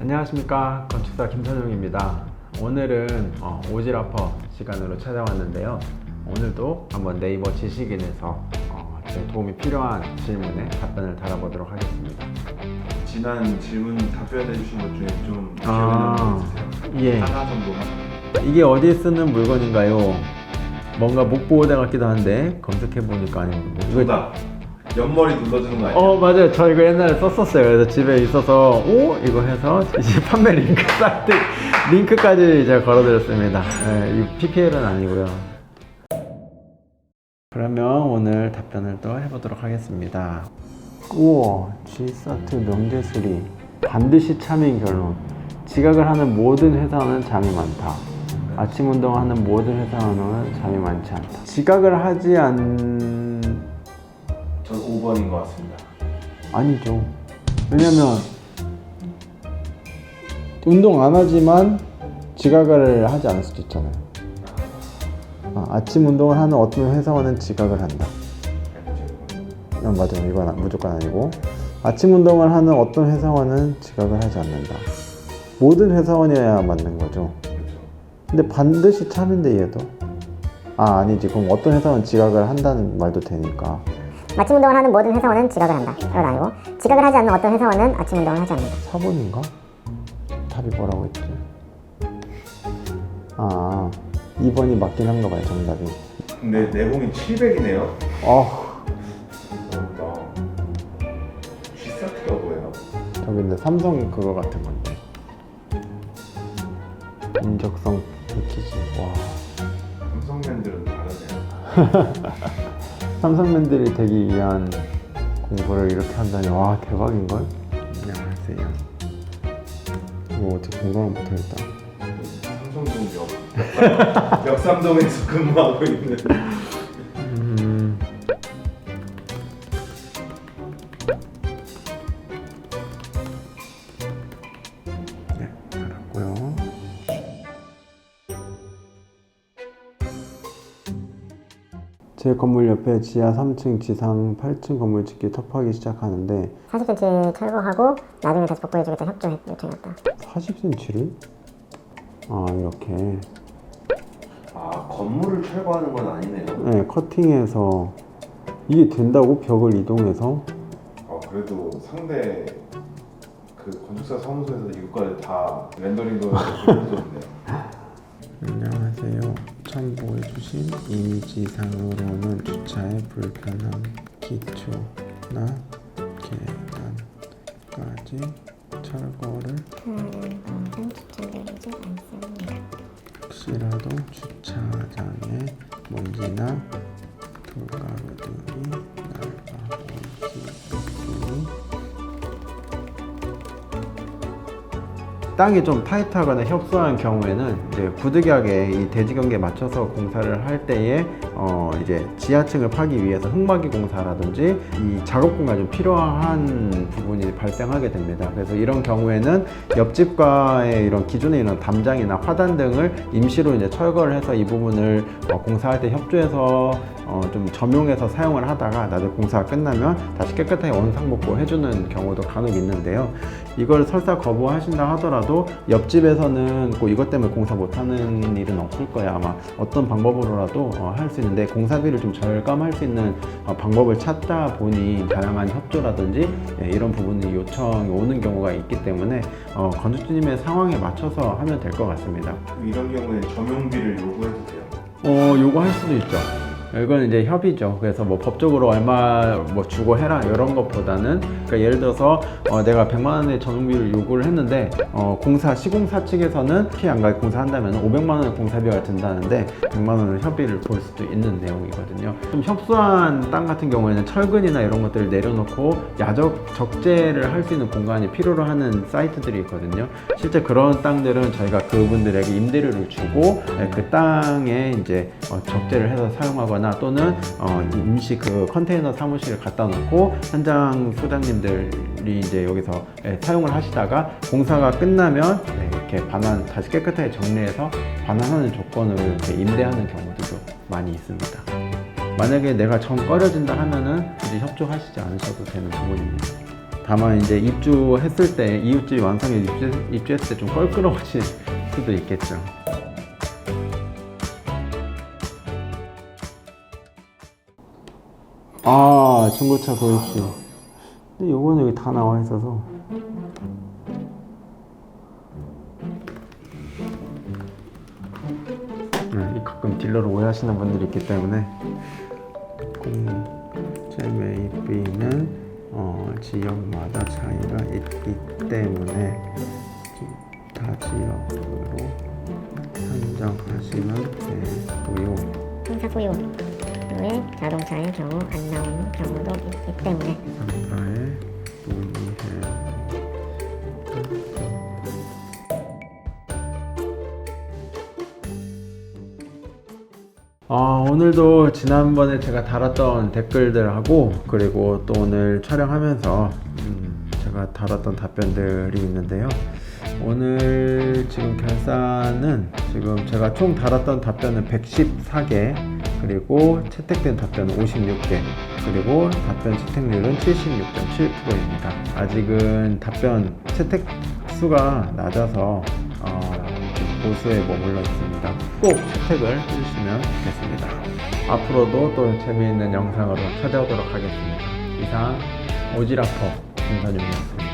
안녕하십니까 건축사 김선용입니다. 오늘은 어, 오지라퍼 시간으로 찾아왔는데요. 오늘도 한번 네이버 지식인에서 어, 제 도움이 필요한 질문에 답변을 달아보도록 하겠습니다. 지난 질문 답변해 주신 것 중에 좀 아, 남는 거 있으세요? 예. 하나 정도만 이게 어디에 쓰는 물건인가요? 뭔가 목보호대 같기도 한데 검색해 보니까 아니거든요. 이거- 정답 옆머리 눌러주는 거 아니에요? 어 맞아요. 저 이거 옛날에 썼었어요. 그래서 집에 있어서 오 이거 해서 이제 판매 링크 사이트 링크까지 제가 걸어드렸습니다. 네, 이 PPL은 아니고요. 그러면 오늘 답변을 또 해보도록 하겠습니다. 우와 G사트 명제수리 반드시 참인 결론. 지각을 하는 모든 회사는 잠이 많다. 아침 운동하는 모든 회사는 잠이 많지 않다. 지각을 하지 않 전 5번인 것 같습니다 아니죠. 왜냐면 운동 안 하지만 지각을 하지 않을 수도 있잖아요. 아, 아침 운동을 하는 어떤 회사원은 지각을 한다. 어, 맞아요. 이건 아- 무조건 아니고 아침 운동을 하는 어떤 회사원은 지각을 하지 않는다. 모든 회사원이어야 맞는 거죠. 근데 반드시 참인데 얘도 아 아니지. 그럼 어떤 회사원 지각을 한다는 말도 되니까. 아침 운동을 하는 모든 회사원은 지각을 한다. 그건 아니고 지각을 하지 않는 어떤 회사원은 아침 운동을 하지 않는다. 4번인가? 답이 뭐라고 했지? 아, 2번이 맞긴 한가 봐요, 정답이. 근데 내공이 700이네요 어, 어렵다 G사트가 뭐예요? 저기 근데 삼성 그거 같은 건데. 인적성 패키지. 와. 삼성맨들은 다르네요 삼성맨들이 되기 위한 공부를 이렇게 한다니, 와, 대박인걸? 안녕하세요. 이거 어떻게 공부만 못하겠다. 삼성동역 역삼- 역삼동에서 근무하고 있는 제 건물 옆에 지하 3층, 지상 8층 건물 짓기 터프하기 시작하는데 40cm 철거하고 나중에 다시 복구해주겠다 협조 요청했다. 40cm를? 아 이렇게. 아 건물을 철거하는 건 아니네요. 네, 커팅해서 이게 된다고? 벽을 이동해서? 어, 그래도 상대 그 건축사 사무소에서 이것까지 다 렌더링도 해줬네요 안녕 첨부해주신 이미지상으로는 주차의 불편함, 기초나 계단까지 철거를 추천드리지 않습니다. 혹시라도 주차장에 먼지나 돌가루들이 날아올 수 땅이 좀 타이트하거나 협소한 경우에는 이제 부득이하게 이 대지 경계에 맞춰서 공사를 할 때에 어 이제 지하층을 파기 위해서 흙막이 공사라든지 이 작업 공간이 좀 필요한 부분이 발생하게 됩니다. 그래서 이런 경우에는 옆집과의 이런 기존의 이런 담장이나 화단 등을 임시로 이제 철거를 해서 이 부분을 어, 공사할 때 협조해서 어, 좀 점용해서 사용을 하다가 나중에 공사가 끝나면 다시 깨끗하게 원상복구 해주는 경우도 간혹 있는데요. 이걸 설사 거부하신다 하더라도 옆집에서는 꼭 이것 때문에 공사 못하는 일은 없을 거예요. 아마 어떤 방법으로라도 어, 할 수 있는데 공사비를 좀 절감할 수 있는 어, 방법을 찾다 보니 다양한 협조라든지 예, 이런 부분이 요청이 오는 경우가 있기 때문에 어, 건축주님의 상황에 맞춰서 하면 될 것 같습니다. 이런 경우에 점용비를 요구해도 돼요 어, 요구할 수도 있죠. 이건 이제 협의죠. 그래서 뭐 법적으로 얼마 뭐 주고 해라 이런 것보다는 그러니까 예를 들어서 어, 내가 100만 원의 전용비를 요구를 했는데 어, 공사 시공사 측에서는 피 안 가게 공사한다면 500만 원의 공사비가 든다는데 100만 원을 협의를 볼 수도 있는 내용이거든요. 좀 협소한 땅 같은 경우에는 철근이나 이런 것들을 내려놓고 야적 적재를 할 수 있는 공간이 필요로 하는 사이트들이 있거든요. 실제 그런 땅들은 저희가 그분들에게 임대료를 주고 예, 그 땅에 이제 어, 적재를 해서 사용하거나 또는 어, 임시 그 컨테이너 사무실을 갖다 놓고 현장 소장님들이 이제 여기서 예, 사용을 하시다가 공사가 끝나면 네, 이렇게 반환 다시 깨끗하게 정리해서 반환하는 조건으로 이렇게 임대하는 경우들도 많이 있습니다. 만약에 내가 정 꺼려진다 하면은 굳이 협조하시지 않으셔도 되는 부분입니다. 다만 이제 입주했을 때 이웃집 완성에 입주, 입주했을 때 좀 껄끄러워질 수도 있겠죠. 아 중고차 보십시오. 근데 요거는 여기 다 나와 있어서 네, 가끔 딜러로 오해하시는 분들이 있기 때문에 공제 매입비는 어, 지역마다 차이가 있기 때문에 다 지역으로 산정하시면 되고요. 행사 후 에 자동차의 경우 안 나오는 경우도 있기 때문에. 상가에 문의해 아, 오늘도 지난번에 제가 달았던 댓글들하고 그리고 또 오늘 촬영하면서 음, 제가 달았던 답변들이 있는데요. 오늘 지금 결산은 지금 제가 총 달았던 답변은 114개 그리고 채택된 답변은 56개 그리고 답변 채택률은 76.7%입니다. 아직은 답변 채택 수가 낮아서 어, 좀 보수에 머물러 있습니다. 꼭 채택을 해주시면 좋겠습니다. 앞으로도 또 재미있는 영상으로 찾아오도록 하겠습니다. 이상 오지라퍼 김선용이었습니다.